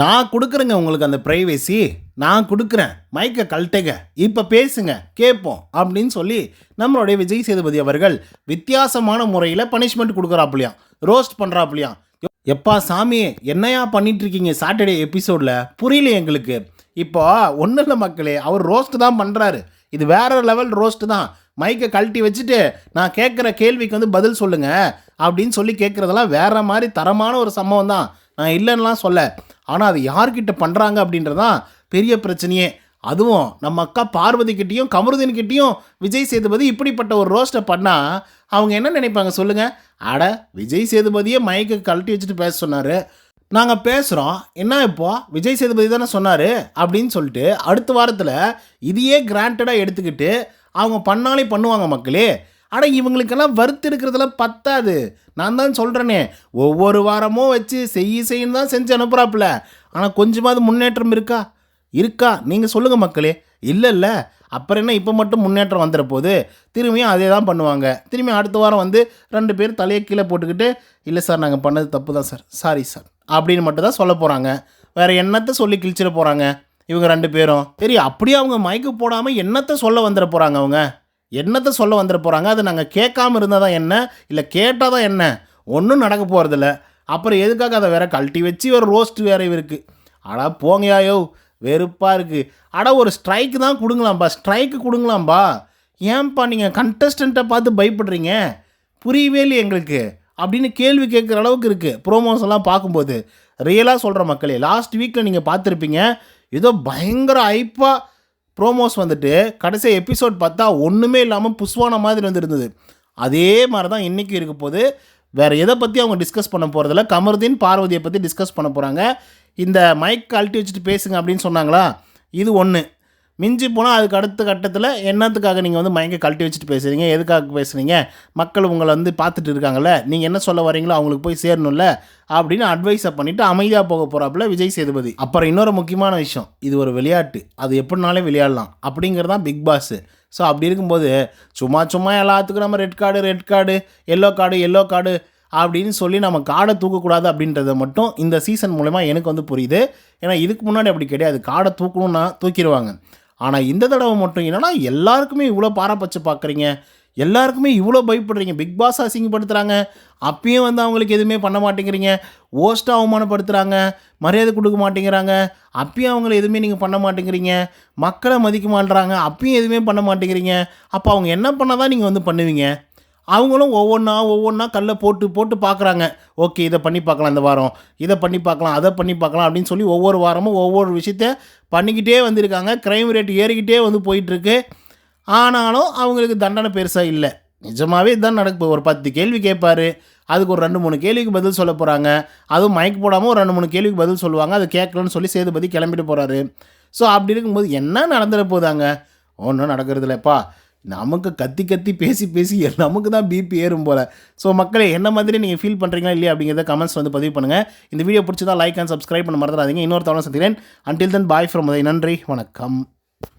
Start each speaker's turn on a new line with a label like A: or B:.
A: நான் கொடுக்குறேங்க உங்களுக்கு அந்த ப்ரைவேசி நான் கொடுக்குறேன். மைக்கை கழட்டுங்க. இப்போ பேசுங்க. கேட்போம். அப்படின்னு சொல்லி நம்மளுடைய விஜய் சேதுபதி அவர்கள் வித்தியாசமான முறையில் பனிஷ்மெண்ட் கொடுக்குறாப்புலையாம் ரோஸ்ட் பண்ணுறாப்புலையாம் எப்பா சாமி என்னையா பண்ணிகிட்ருக்கீங்க சாட்டர்டே எபிசோடில் புரியல எங்களுக்கு. இப்போ ஒன்றும் இல்லை மக்களே அவர் ரோஸ்ட் தான் பண்ணுறாரு இது வேற லெவல் ரோஸ்ட் தான். மைக்கை கழட்டி வச்சுட்டு நான் கேட்குற கேள்விக்கு வந்து பதில் சொல்லுங்கள் அப்படின்னு சொல்லி கேட்குறதெல்லாம் வேறு மாதிரி தரமான ஒரு சம்பவம் தான். நான் இல்லைன்னா சொல்ல. ஆனால் அது யார்கிட்ட பண்ணுறாங்க அப்படின்றதான் பெரிய பிரச்சனையே. அதுவும் நம்ம அக்கா பார்வதிக்கிட்டேயும் கிட்டேயும் விஜய் சேதுபதி இப்படிப்பட்ட ஒரு ரோஸ்ட்டை பண்ணால் அவங்க என்ன நினைப்பாங்க சொல்லுங்கள் அட விஜய் சேதுபதியே மைக்கை கழட்டி வச்சுட்டு பேச சொன்னார். நாங்கள் பேசுகிறோம் என்ன இப்போ? விஜய் சேதுபதி தானே சொன்னார்? அப்படின்னு சொல்லிட்டு அடுத்த வாரத்தில் இதையே கிராண்டடாக எடுத்துக்கிட்டு அவங்க பண்ணாலே பண்ணுவாங்க மக்களே. ஆனால் இவங்களுக்கெல்லாம் வறுத்து இருக்கிறதெல்லாம் பத்தாது. நான் தான் சொல்கிறேனே ஒவ்வொரு வாரமும் வச்சு செய்ய செய்யணும் தான் செஞ்சு அனுப்புகிறாப்புல ஆனால் கொஞ்சமாவது முன்னேற்றம் இருக்கா? இருக்கா? நீங்கள் சொல்லுங்கள் மக்களே. இல்லை இல்லை. அப்புறம் என்ன? இப்போ மட்டும் முன்னேற்றம் வந்துட போகுது திரும்பியும் அதே தான் பண்ணுவாங்க. திரும்பி அடுத்த வாரம் வந்து ரெண்டு பேர் தலையை கீழே போட்டுக்கிட்டு இல்லை சார் நாங்கள் பண்ணது தப்பு தான் சார். சாரி சார் அப்படின்னு மட்டும் தான் சொல்ல போகிறாங்க வேறு என்னத்தை சொல்லி கிழிச்சிட போகிறாங்க இவங்க ரெண்டு பேரும்? சரி அப்படியே அவங்க மயக்கு போடாமல் என்னத்தை சொல்ல வந்துட போகிறாங்க அவங்க? என்னத்தை சொல்ல வந்துட போகிறாங்க அதை நாங்கள் கேட்காம இருந்தால் தான் என்ன? இல்லை கேட்டால் தான் என்ன? ஒன்றும் நடக்க போகிறதில்ல அப்புறம் எதுக்காக அதை வேற கழட்டி வச்சு ஒரு ரோஸ்ட் வேற இவருக்கு? அடா போங்கயாயோ வெறுப்பாக இருக்குது அடா ஒரு ஸ்ட்ரைக்கு தான் கொடுங்களாம்பா. ஸ்ட்ரைக்கு கொடுங்களாம்பா. ஏன்பா நீங்கள் கண்டஸ்டண்ட்டை பார்த்து பயப்படுறீங்க? புரியவே இல்லை எங்களுக்கு. அப்படின்னு கேள்வி கேட்குற அளவுக்கு இருக்குது ப்ரோமோஸ் எல்லாம் பார்க்கும்போது. ரியலாக சொல்கிற மக்களே லாஸ்ட் வீக்கில் நீங்கள் பார்த்துருப்பீங்க. ஏதோ பயங்கர ஐப்பாக ப்ரோமோஸ் வந்துட்டு கடைசி எபிசோட் பார்த்தா ஒன்றுமே இல்லாமல் புஷ்வான மாதிரி வந்துருந்தது. அதே மாதிரி தான் இன்றைக்கும் இருக்க போது வேறு எதை பற்றி அவங்க டிஸ்கஸ் பண்ண போகிறதில்ல கமருதீன் பார்வதியை பற்றி டிஸ்கஸ் பண்ண போகிறாங்க இந்த மைக் கழட்டி வச்சுட்டு பேசுங்க அப்படின்னு சொன்னாங்களா? இது ஒன்று மிஞ்சி போனால் அதுக்கு அடுத்த கட்டத்தில் என்னத்துக்காக நீங்கள் வந்து மயங்க கழட்டி வச்சுட்டு பேசுகிறீங்க எதுக்காக பேசுகிறீங்க மக்கள் உங்களை வந்து பார்த்துட்டு இருக்காங்கல்ல நீங்கள் என்ன சொல்ல வரீங்களோ அவங்களுக்கு போய் சேரணும்ல அப்படின்னு அட்வைஸை பண்ணிவிட்டு அமைதியாக போக போகிறாப்புல விஜய் சேதுபதி. அப்புறம் இன்னொரு முக்கியமான விஷயம் இது ஒரு விளையாட்டு அது எப்படினாலே விளையாடலாம் அப்படிங்கிறது தான் பிக் பாஸு ஸோ அப்படி இருக்கும்போது சும்மா சும்மா எல்லாத்துக்கும் நம்ம red card red card yellow card yellow card அப்படின்னு சொல்லி நம்ம காடை தூக்கக்கூடாது அப்படின்றத மட்டும் இந்த சீசன் மூலயமா எனக்கு வந்து புரியுது. ஏன்னா இதுக்கு முன்னாடி அப்படி கிடையாது. காடை தூக்கணும்னா தூக்கிடுவாங்க. ஆனால் இந்த தடவை மட்டும் என்னென்னா எல்லாருக்குமே இவ்வளோ பாரபட்ச பார்க்குறீங்க எல்லாருக்குமே இவ்வளோ பயப்படுறீங்க. பிக் பாஸ் அசிங்கப்படுத்துகிறாங்க அப்பயும் வந்து அவங்களுக்கு எதுவுமே பண்ண மாட்டேங்கிறீங்க. ஓஸ்ட்டாக அவமானப்படுத்துகிறாங்க மரியாதை கொடுக்க மாட்டேங்கிறாங்க. அப்பயும் அவங்கள எதுவுமே நீங்கள் பண்ண மாட்டேங்கிறீங்க. மக்களை மதிக்க மாட்டுறாங்க அப்பயும் எதுவுமே பண்ண மாட்டேங்கிறீங்க. அப்போ அவங்க என்ன பண்ணால் தான் நீங்கள் வந்து பண்ணுவீங்க? அவங்களும் ஒவ்வொன்றா ஒவ்வொன்றா கல்லை போட்டு போட்டு பார்க்குறாங்க. ஓகே இதை பண்ணி பார்க்கலாம் இந்த வாரம். இதை பண்ணி பார்க்கலாம் அதை பண்ணி பார்க்கலாம் அப்படின்னு சொல்லி ஒவ்வொரு வாரமும் ஒவ்வொரு விஷயத்த பண்ணிக்கிட்டே வந்திருக்காங்க. க்ரைம் ரேட் ஏறிக்கிட்டே வந்து போயிட்டுருக்கு. ஆனாலும் அவங்களுக்கு தண்டனை பெருசாக இல்லை. நிஜமாகவே இதுதான் நடக்கும் ஒரு பத்து கேள்வி கேட்பார். அதுக்கு ஒரு ரெண்டு மூணு கேள்விக்கு பதில் சொல்ல போகிறாங்க அதுவும் மயக்க போடாமல் ஒரு ரெண்டு மூணு கேள்விக்கு பதில் சொல்லுவாங்க. அது கேட்கலன்னு சொல்லி சேதுபதி கிளம்பிட்டு போகிறாரு ஸோ அப்படி இருக்கும்போது என்ன நடந்துட போதாங்க ஒன்றும் நடக்கிறது இல்லைப்பா நமக்கு கத்தி கத்தி பேசி பேசி நமக்கு தான் பிபி ஏறும் போல். ஸோ மக்களே என்ன மாதிரி நீங்கள் ஃபீல் பண்ணுறீங்களா இல்லையா அப்படிங்கிறத கமெண்ட்ஸ் வந்து பதிவு பண்ணுங்கள் இந்த வீடியோ பிடிச்சதா லைக் அண்ட் சப்ஸ்கிரைப் பண்ண மறந்துடாதீங்க. இன்னொரு தவணை சந்திக்கிறேன். அன்டில் தென் பாய் ஃப்ரம் நன்றி. வணக்கம்.